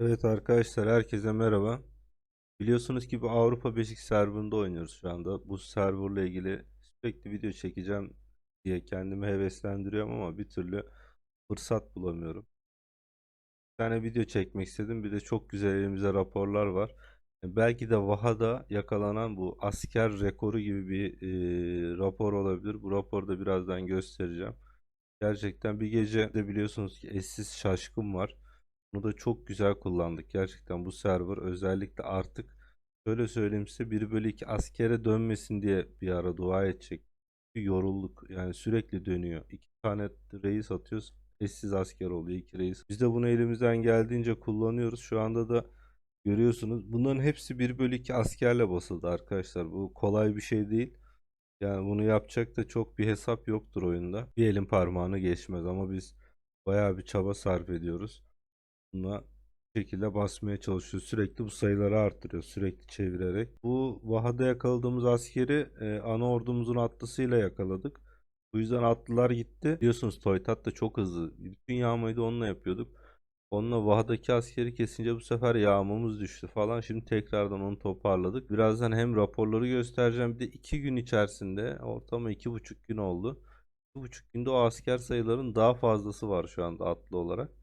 Evet arkadaşlar herkese merhaba. Biliyorsunuz ki bu Avrupa Beşik serverında oynuyoruz şu anda. Bu serverla ilgili sürekli video çekeceğim diye kendimi heveslendiriyorum ama bir türlü fırsat bulamıyorum. Bir tane video çekmek istedim. Bir de çok güzel elimizde raporlar var. E, Belki de Vaha'da yakalanan bu asker rekoru gibi bir e, rapor olabilir. Bu raporda birazdan göstereceğim. Gerçekten bir gece de biliyorsunuz ki eşsiz şaşkın var. Bunu da çok güzel kullandık. Gerçekten bu server özellikle artık şöyle söyleyeyim size 1 bölü 2 askere dönmesin diye bir ara dua edecek. Yorulduk. Yani sürekli dönüyor. İki tane reis atıyoruz. Eşsiz asker oluyor. iki reis. Biz de bunu elimizden geldiğince kullanıyoruz. Şu anda da görüyorsunuz. Bunların hepsi 1 bölü 2 askerle basıldı arkadaşlar. Bu kolay bir şey değil. Yani bunu yapacak da çok bir hesap yoktur oyunda. Bir elin parmağını geçmez ama biz bayağı bir çaba sarf ediyoruz. Buna bu şekilde basmaya çalışıyoruz. Sürekli bu sayıları arttırıyor. Sürekli çevirerek. Bu Vaha'da yakaladığımız askeri e, ana ordumuzun atlısıyla yakaladık. Bu yüzden atlılar gitti. Biliyorsunuz Toytat da çok hızlı. Bütün yağmayı da onunla yapıyorduk. Onunla Vaha'daki askeri kesince bu sefer yağmamız düştü falan. Şimdi tekrardan onu toparladık. Birazdan hem raporları göstereceğim. Bir de iki gün içerisinde ortalama iki buçuk gün oldu. İki buçuk günde o asker sayıların daha fazlası var şu anda atlı olarak.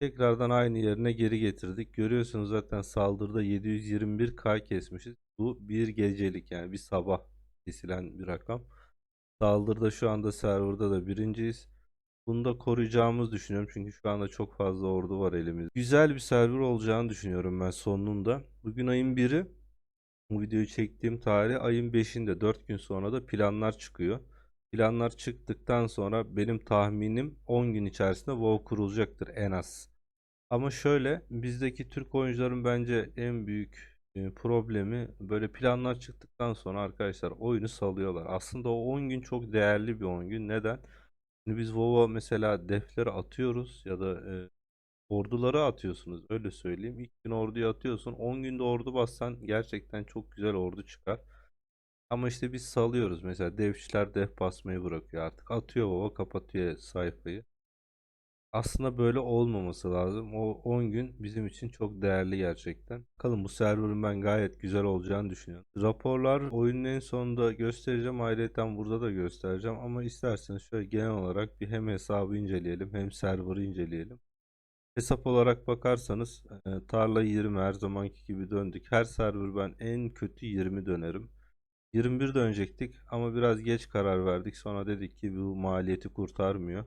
Tekrardan aynı yerine geri getirdik. Görüyorsunuz zaten saldırıda 721k kesmişiz. Bu bir gecelik yani bir sabah kesilen bir rakam. Saldırıda şu anda serverda da birinciyiz. Bunu da koruyacağımızı düşünüyorum çünkü şu anda çok fazla ordu var elimizde. Güzel bir server olacağını düşünüyorum ben sonunda. Bugün ayın 1'i. Bu videoyu çektiğim tarih ayın 5'inde 4 gün sonra da planlar çıkıyor. Planlar çıktıktan sonra benim tahminim 10 gün içerisinde WoW kurulacaktır en az. Ama şöyle bizdeki Türk oyuncuların bence en büyük e, problemi böyle planlar çıktıktan sonra arkadaşlar oyunu salıyorlar. Aslında o 10 gün çok değerli bir 10 gün. Neden? Şimdi biz WoW'a mesela defleri atıyoruz ya da e, orduları atıyorsunuz öyle söyleyeyim. İlk gün orduyu atıyorsun 10 günde ordu bassan gerçekten çok güzel ordu çıkar. Ama işte biz salıyoruz mesela devçiler def basmayı bırakıyor artık. Atıyor WoW'a kapatıyor sayfayı. Aslında böyle olmaması lazım. O 10 gün bizim için çok değerli gerçekten. Bakalım bu serverın ben gayet güzel olacağını düşünüyorum. Raporlar oyunun en sonunda göstereceğim. Ayrıca burada da göstereceğim. Ama isterseniz şöyle genel olarak bir hem hesabı inceleyelim hem serverı inceleyelim. Hesap olarak bakarsanız e, tarla 20 her zamanki gibi döndük. Her server ben en kötü 20 dönerim. 21 dönecektik ama biraz geç karar verdik. Sonra dedik ki bu maliyeti kurtarmıyor.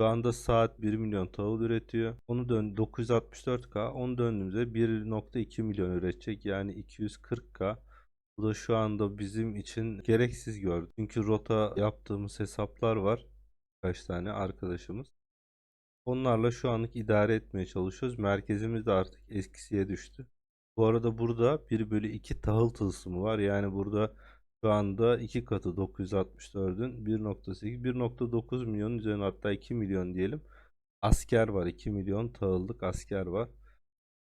Şu anda saat 1 milyon tahıl üretiyor. Onu dön 964K. Onu döndüğümüzde 1.2 milyon üretecek. Yani 240K. Bu da şu anda bizim için gereksiz gördük. Çünkü rota yaptığımız hesaplar var. Kaç tane arkadaşımız. Onlarla şu anlık idare etmeye çalışıyoruz. Merkezimiz de artık eskisiye düştü. Bu arada burada 1 bölü 2 tahıl tılsımı var. Yani burada şu anda 2 katı 964'ün 1.8 1.9 milyon üzerine hatta 2 milyon diyelim. Asker var. 2 milyon tahıllık asker var.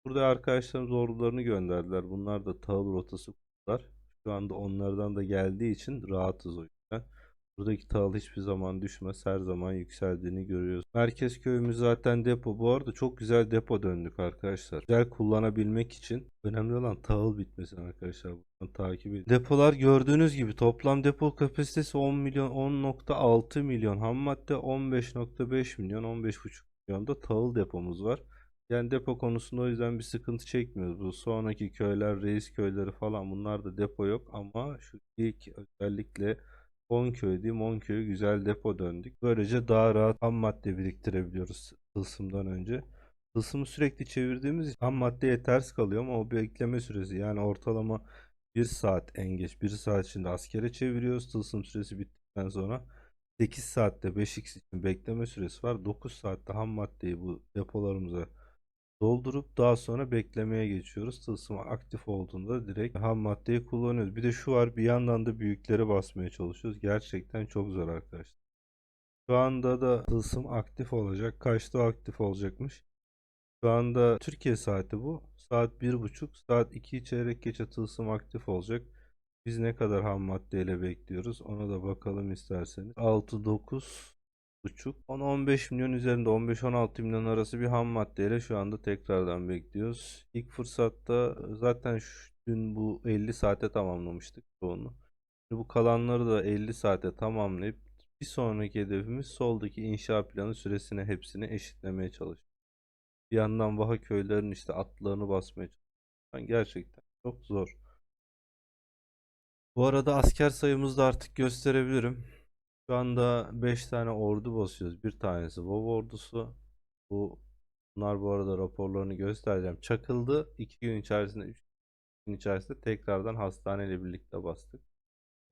Burada arkadaşlarımız ordularını gönderdiler. Bunlar da tahıl rotası kurdular. Şu anda onlardan da geldiği için rahatız o yüzden. Buradaki tahıl hiçbir zaman düşmez. Her zaman yükseldiğini görüyoruz. Merkez köyümüz zaten depo. Bu arada çok güzel depo döndük arkadaşlar. Güzel kullanabilmek için önemli olan tahıl bitmesin arkadaşlar. Buradan takip edin. Depolar gördüğünüz gibi toplam depo kapasitesi 10 milyon 10.6 milyon. Ham madde 15.5 milyon 15.5 milyon da tahıl depomuz var. Yani depo konusunda o yüzden bir sıkıntı çekmiyoruz. Bu sonraki köyler, reis köyleri falan bunlar da depo yok ama şu ilk özellikle 10 köy diyeyim 10 köy güzel depo döndük. Böylece daha rahat ham madde biriktirebiliyoruz tılsımdan önce. Tılsımı sürekli çevirdiğimiz için ham madde yetersiz kalıyor ama o bekleme süresi yani ortalama 1 saat en geç 1 saat içinde askere çeviriyoruz. Tılsım süresi bittikten sonra 8 saatte 5x için bekleme süresi var. 9 saatte ham maddeyi bu depolarımıza doldurup daha sonra beklemeye geçiyoruz. Tılsım aktif olduğunda direkt ham maddeyi kullanıyoruz. Bir de şu var bir yandan da büyükleri basmaya çalışıyoruz. Gerçekten çok zor arkadaşlar. Şu anda da tılsım aktif olacak. Kaçta aktif olacakmış? Şu anda Türkiye saati bu. Saat 1.30. Saat 2 çeyrek geçe tılsım aktif olacak. Biz ne kadar ham maddeyle bekliyoruz? Ona da bakalım isterseniz. 6, 9, buçuk 10-15 milyon üzerinde 15-16 milyon arası bir ham maddeyle şu anda tekrardan bekliyoruz. İlk fırsatta zaten şu, dün bu 50 saate tamamlamıştık çoğunu. Şimdi bu kalanları da 50 saate tamamlayıp bir sonraki hedefimiz soldaki inşa planı süresini hepsini eşitlemeye çalışmak. Bir yandan Vaha köylerin işte atlarını basmaya çalışmak. Gerçekten çok zor. Bu arada asker sayımızı da artık gösterebilirim. Şu anda 5 tane ordu basıyoruz. Bir tanesi WoW ordusu. Bu bunlar bu arada raporlarını göstereceğim. Çakıldı. 2 gün içerisinde 3 gün içerisinde tekrardan hastaneyle birlikte bastık.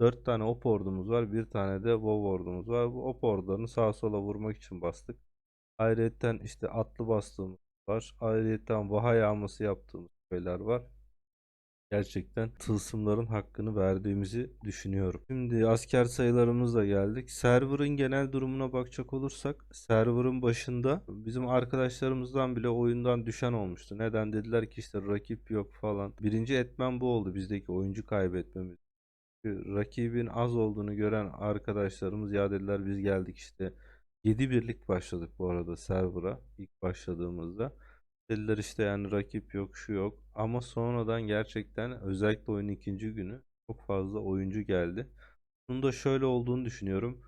4 tane OP ordumuz var. Bir tane de WoW ordumuz var. Bu OP ordularını sağa sola vurmak için bastık. Ayrıyeten işte atlı bastığımız var. Ayrıyeten vaha yağması yaptığımız köyler var. Gerçekten tılsımların hakkını verdiğimizi düşünüyorum. Şimdi asker sayılarımızla geldik. Server'ın genel durumuna bakacak olursak server'ın başında bizim arkadaşlarımızdan bile oyundan düşen olmuştu. Neden dediler ki işte rakip yok falan. Birinci etmen bu oldu bizdeki oyuncu kaybetmemiz. Rakibin az olduğunu gören arkadaşlarımız ya dediler biz geldik işte 7 birlik başladık bu arada server'a ilk başladığımızda. Dediler işte yani rakip yok şu yok ama sonradan gerçekten özellikle oyunun ikinci günü çok fazla oyuncu geldi. Bunun da şöyle olduğunu düşünüyorum.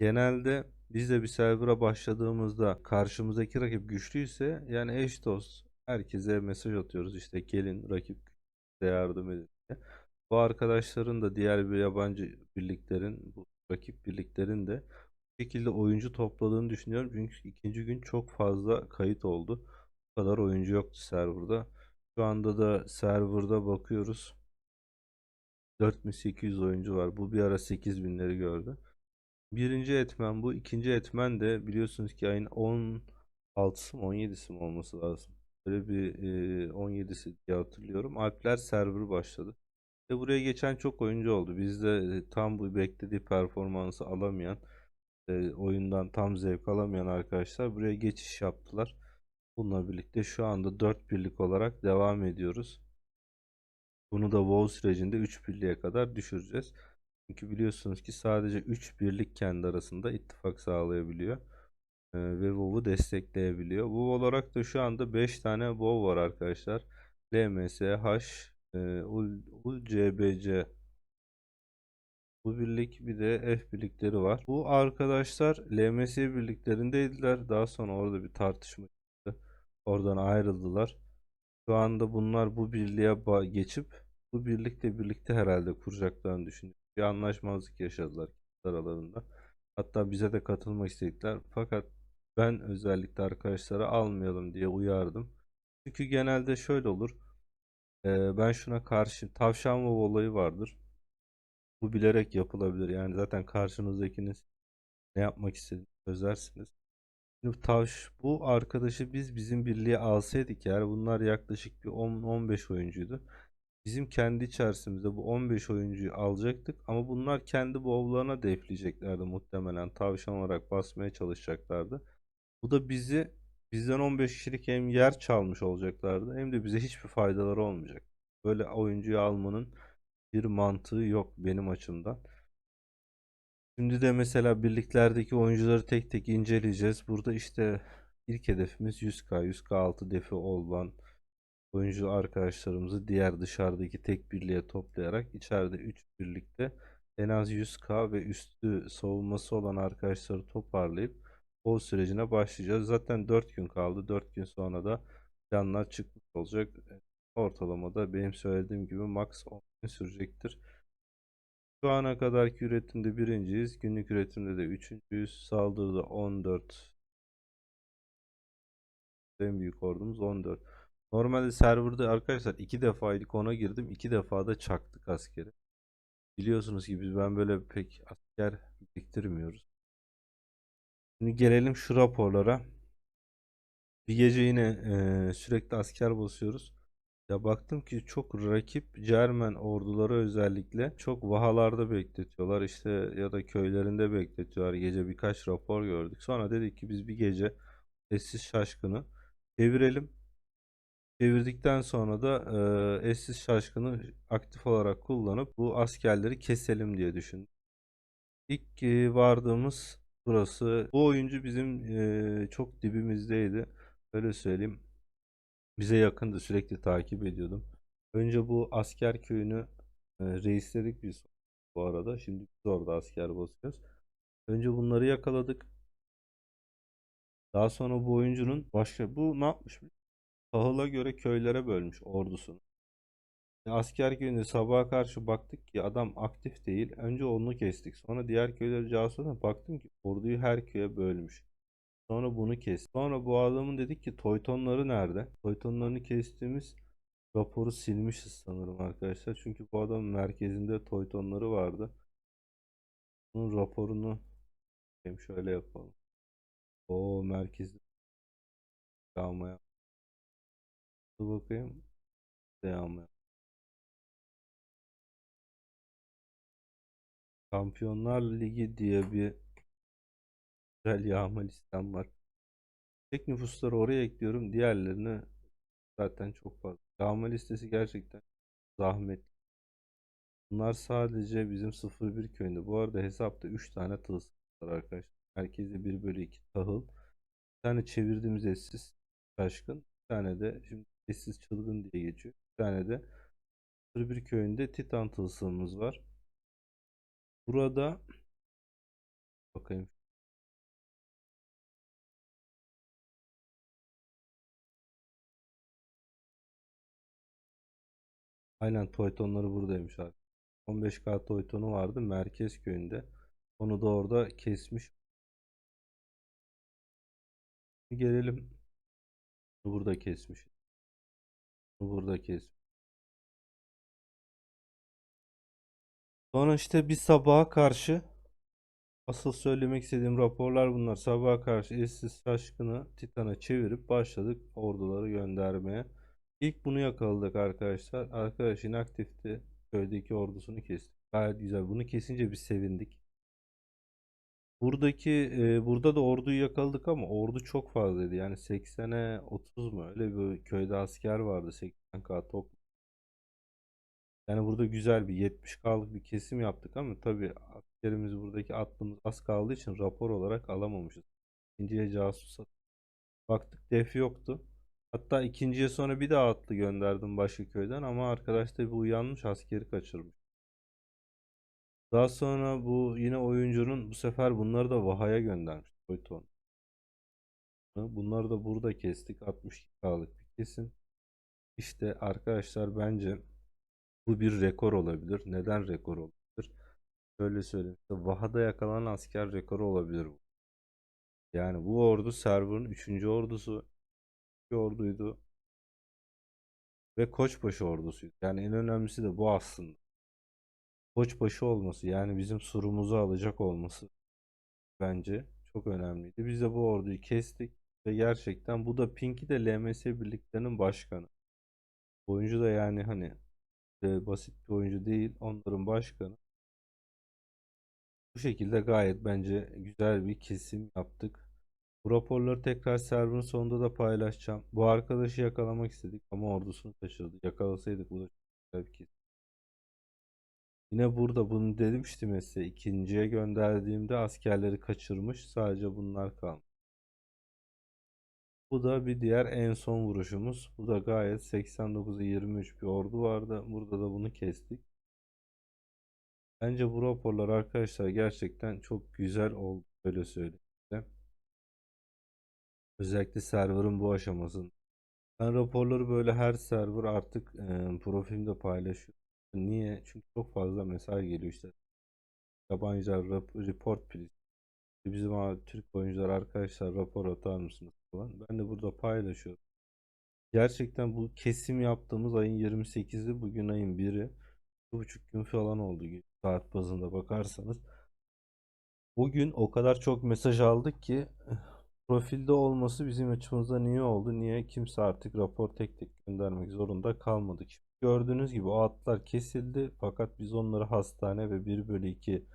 Genelde biz de bir server'a başladığımızda karşımızdaki rakip güçlüyse yani eş dost herkese mesaj atıyoruz işte gelin rakip bize yardım edin diye. Bu arkadaşların da diğer bir yabancı birliklerin bu rakip birliklerin de bu şekilde oyuncu topladığını düşünüyorum. Çünkü ikinci gün çok fazla kayıt oldu. Kadar oyuncu yoktu serverda. Şu anda da serverda bakıyoruz. 4800 oyuncu var. Bu bir ara 8000'leri gördü. Birinci etmen bu. İkinci etmen de biliyorsunuz ki ayın 16'sı mı 17'si mi olması lazım. Böyle bir e, 17'si diye hatırlıyorum. Alpler server başladı. Ve buraya geçen çok oyuncu oldu. Bizde tam bu beklediği performansı alamayan, e, oyundan tam zevk alamayan arkadaşlar buraya geçiş yaptılar. Bununla birlikte şu anda 4 birlik olarak devam ediyoruz. Bunu da WoW sürecinde 3 birliğe kadar düşüreceğiz. Çünkü biliyorsunuz ki sadece 3 birlik kendi arasında ittifak sağlayabiliyor. Ee, ve WoW'u destekleyebiliyor. WoW olarak da şu anda 5 tane WoW var arkadaşlar. LMS, H, e, UL, UL, CBC bu birlik bir de F birlikleri var. Bu arkadaşlar LMS birliklerindeydiler. Daha sonra orada bir tartışma. Oradan ayrıldılar. Şu anda bunlar bu birliğe geçip bu birlikle birlikte herhalde kuracaklarını düşünüyorum. Bir anlaşmazlık yaşadılar aralarında. Hatta bize de katılmak istedikler. Fakat ben özellikle arkadaşlara almayalım diye uyardım. Çünkü genelde şöyle olur. Ben şuna karşı tavşan ve olayı vardır. Bu bilerek yapılabilir. Yani zaten karşınızdakiniz ne yapmak istediğini çözersiniz. Tavş bu arkadaşı biz bizim birliğe alsaydık eğer bunlar yaklaşık bir 10-15 oyuncuydu. Bizim kendi içerisimizde bu 15 oyuncuyu alacaktık ama bunlar kendi bovlarına defleyeceklerdi muhtemelen tavşan olarak basmaya çalışacaklardı. Bu da bizi bizden 15 kişilik hem yer çalmış olacaklardı hem de bize hiçbir faydaları olmayacak. Böyle oyuncuyu almanın bir mantığı yok benim açımdan. Şimdi de mesela birliklerdeki oyuncuları tek tek inceleyeceğiz. Burada işte ilk hedefimiz 100k, 100k altı defi olan oyuncu arkadaşlarımızı diğer dışarıdaki tek birliğe toplayarak içeride 3 birlikte en az 100k ve üstü savunması olan arkadaşları toparlayıp o sürecine başlayacağız. Zaten 4 gün kaldı. 4 gün sonra da planlar çıkmış olacak. Ortalamada benim söylediğim gibi max 10 gün sürecektir. Şu ana kadarki üretimde birinciyiz. Günlük üretimde de üçüncüyüz. Saldırıda 14. En büyük ordumuz 14. Normalde serverda arkadaşlar iki defa ilk ona girdim. iki defa da çaktık askeri. Biliyorsunuz ki biz ben böyle pek asker biriktirmiyoruz. Şimdi gelelim şu raporlara. Bir gece yine eee, sürekli asker basıyoruz. Ya baktım ki çok rakip Cermen orduları özellikle çok vahalarda bekletiyorlar işte ya da köylerinde bekletiyorlar. Gece birkaç rapor gördük. Sonra dedik ki biz bir gece eşsiz şaşkını çevirelim. Çevirdikten sonra da e, eşsiz şaşkını aktif olarak kullanıp bu askerleri keselim diye düşündük. İlk e, vardığımız Burası bu oyuncu bizim eee, çok dibimizdeydi. Öyle söyleyeyim. Bize yakındı. Sürekli takip ediyordum. Önce bu asker köyünü e, reisledik biz bu arada. Şimdi biz orada asker basıyoruz. Önce bunları yakaladık. Daha sonra bu oyuncunun başka bu ne yapmış? Tahıla göre köylere bölmüş ordusunu. E, Asker köyünde sabaha karşı baktık ki adam aktif değil. Önce onu kestik. Sonra diğer köyleri casusuna baktım ki orduyu her köye bölmüş. Sonra bunu kes. Sonra bu adamın dedik ki Toytonları nerede? Toytonlarını kestiğimiz raporu silmişiz sanırım arkadaşlar. Çünkü bu adamın merkezinde Toytonları vardı. Bunun raporunu şöyle yapalım. O merkezde yağmaya. Dur bakayım. Yağmaya. Şampiyonlar Ligi diye bir güzel yağma listem var. Tek nüfusları oraya ekliyorum. Diğerlerini zaten çok fazla. Yağma listesi gerçekten zahmetli. Bunlar sadece bizim 01 köyünde. Bu arada hesapta 3 tane tılsım var arkadaşlar. Herkese 1 bölü 2 tahıl. Bir tane çevirdiğimiz eşsiz şaşkın. Bir tane de şimdi eşsiz çılgın diye geçiyor. Bir tane de 01 köyünde titan tılsımımız var. Burada bakayım. Aynen Toytonları buradaymış abi. 15K Toytonu vardı merkez köyünde. Onu da orada kesmiş. Gelelim. Burada kesmiş. Burada kesmiş. Sonra işte bir sabaha karşı asıl söylemek istediğim raporlar bunlar. Sabaha karşı eşsiz şaşkını Titan'a çevirip başladık orduları göndermeye. İlk bunu yakaladık arkadaşlar. Arkadaş inaktifti. Köydeki ordusunu kestik. Gayet güzel. Bunu kesince biz sevindik. Buradaki e, burada da orduyu yakaladık ama ordu çok fazlaydı. Yani 80'e 30 mu? Öyle bir köyde asker vardı. 80k top. Yani burada güzel bir 70k'lık bir kesim yaptık ama tabii askerimiz buradaki atlımız az kaldığı için rapor olarak alamamışız. İkinciye casus baktık def yoktu. Hatta ikinciye sonra bir daha atlı gönderdim başka köyden ama arkadaş da bir uyanmış askeri kaçırmış. Daha sonra bu yine oyuncunun bu sefer bunları da Vaha'ya göndermiş. Toyton. Bunları da burada kestik. 62K'lık bir kesim. İşte arkadaşlar bence bu bir rekor olabilir. Neden rekor olabilir? Şöyle söyleyeyim. İşte Vaha'da yakalanan asker rekoru olabilir bu. Yani bu ordu server'ın 3. ordusu. Bir orduydu. Ve Koçbaşı ordusuydu. Yani en önemlisi de bu aslında. Koçbaşı olması yani bizim surumuzu alacak olması bence çok önemliydi. Biz de bu orduyu kestik ve gerçekten bu da Pinky de LMS birliklerinin başkanı. Oyuncu da yani hani e, basit bir oyuncu değil. Onların başkanı. Bu şekilde gayet bence güzel bir kesim yaptık. Bu raporları tekrar serverın sonunda da paylaşacağım. Bu arkadaşı yakalamak istedik ama ordusunu kaçırdı. Yakalasaydık bu da çok kesim. Yine burada bunu demiştim size. ikinciye gönderdiğimde askerleri kaçırmış. Sadece bunlar kalmış. Bu da bir diğer en son vuruşumuz. Bu da gayet 89'a 23 bir ordu vardı. Burada da bunu kestik. Bence bu raporlar arkadaşlar gerçekten çok güzel oldu. Öyle söyleyeyim. Özellikle server'ın bu aşamasında. Ben raporları böyle her server artık e, profilimde paylaşıyorum. Niye? Çünkü çok fazla mesaj geliyor işte. Yabancılar rap- report please. Bizim abi, Türk oyuncular arkadaşlar rapor atar mısınız falan. Ben de burada paylaşıyorum. Gerçekten bu kesim yaptığımız ayın 28'i bugün ayın 1'i. Bir buçuk gün falan oldu saat bazında bakarsanız. Bugün o kadar çok mesaj aldık ki profilde olması bizim açımızdan iyi oldu. Niye? Kimse artık rapor tek tek göndermek zorunda kalmadık. Gördüğünüz gibi o atlar kesildi fakat biz onları hastane ve 1 bölü 2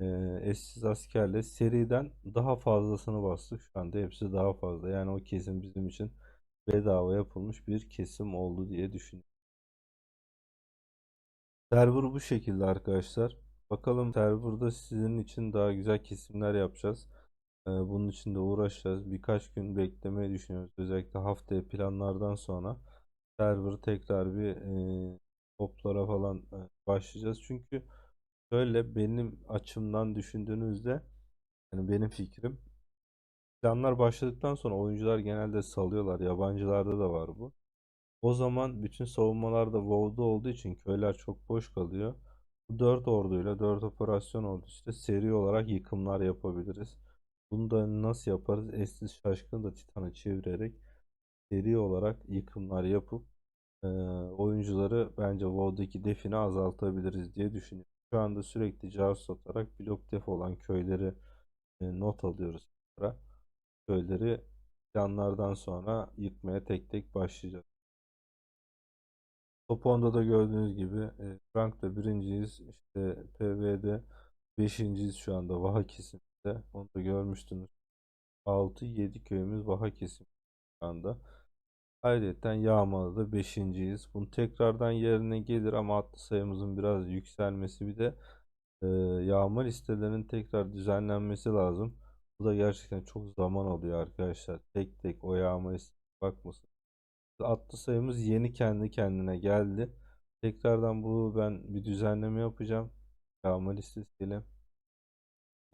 e, eşsiz askerle seriden daha fazlasını bastık. Şu anda hepsi daha fazla. Yani o kesim bizim için bedava yapılmış bir kesim oldu diye düşünüyorum. Server bu şekilde arkadaşlar. Bakalım serverda sizin için daha güzel kesimler yapacağız. Ee, bunun için de uğraşacağız. Birkaç gün beklemeyi düşünüyoruz. Özellikle haftaya planlardan sonra server tekrar bir e, toplara falan e, başlayacağız. Çünkü şöyle benim açımdan düşündüğünüzde yani benim fikrim planlar başladıktan sonra oyuncular genelde salıyorlar. Yabancılarda da var bu. O zaman bütün savunmalar da WoW'da olduğu için köyler çok boş kalıyor. Bu 4 orduyla 4 operasyon ordu işte seri olarak yıkımlar yapabiliriz. Bunu da nasıl yaparız? Eşsiz şaşkın da Titan'ı çevirerek seri olarak yıkımlar yapıp e, oyuncuları bence WoW'daki defini azaltabiliriz diye düşünüyorum. Şu anda sürekli casus atarak blok def olan köyleri e, not alıyoruz. Köyleri planlardan sonra yıkmaya tek tek başlayacağız. Top 10'da da gördüğünüz gibi e, Rank'ta birinciyiz. İşte Pv'de beşinciyiz şu anda Vaha kesiminde. Onu da görmüştünüz. 6-7 köyümüz Vaha kesim şu anda. Ayrıca Yağmalı'da beşinciyiz. Bunu tekrardan yerine gelir ama atlı sayımızın biraz yükselmesi bir de e, yağma listelerinin tekrar düzenlenmesi lazım. Bu da gerçekten çok zaman alıyor arkadaşlar. Tek tek o yağma listesine bakmasın. Atlı sayımız yeni kendi kendine geldi. Tekrardan bu ben bir düzenleme yapacağım. Yağma listesiyle.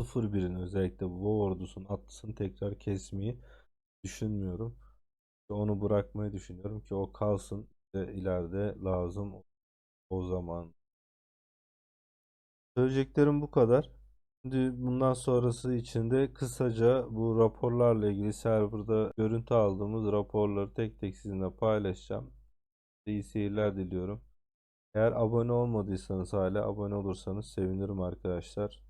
01'in özellikle bu ordusunun atlısını tekrar kesmeyi düşünmüyorum. Onu bırakmayı düşünüyorum ki o kalsın ve ileride lazım o zaman. Söyleyeceklerim bu kadar. Şimdi bundan sonrası için de kısaca bu raporlarla ilgili serverda görüntü aldığımız raporları tek tek sizinle paylaşacağım. İyi seyirler diliyorum. Eğer abone olmadıysanız hala abone olursanız sevinirim arkadaşlar.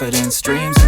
confidence, dreams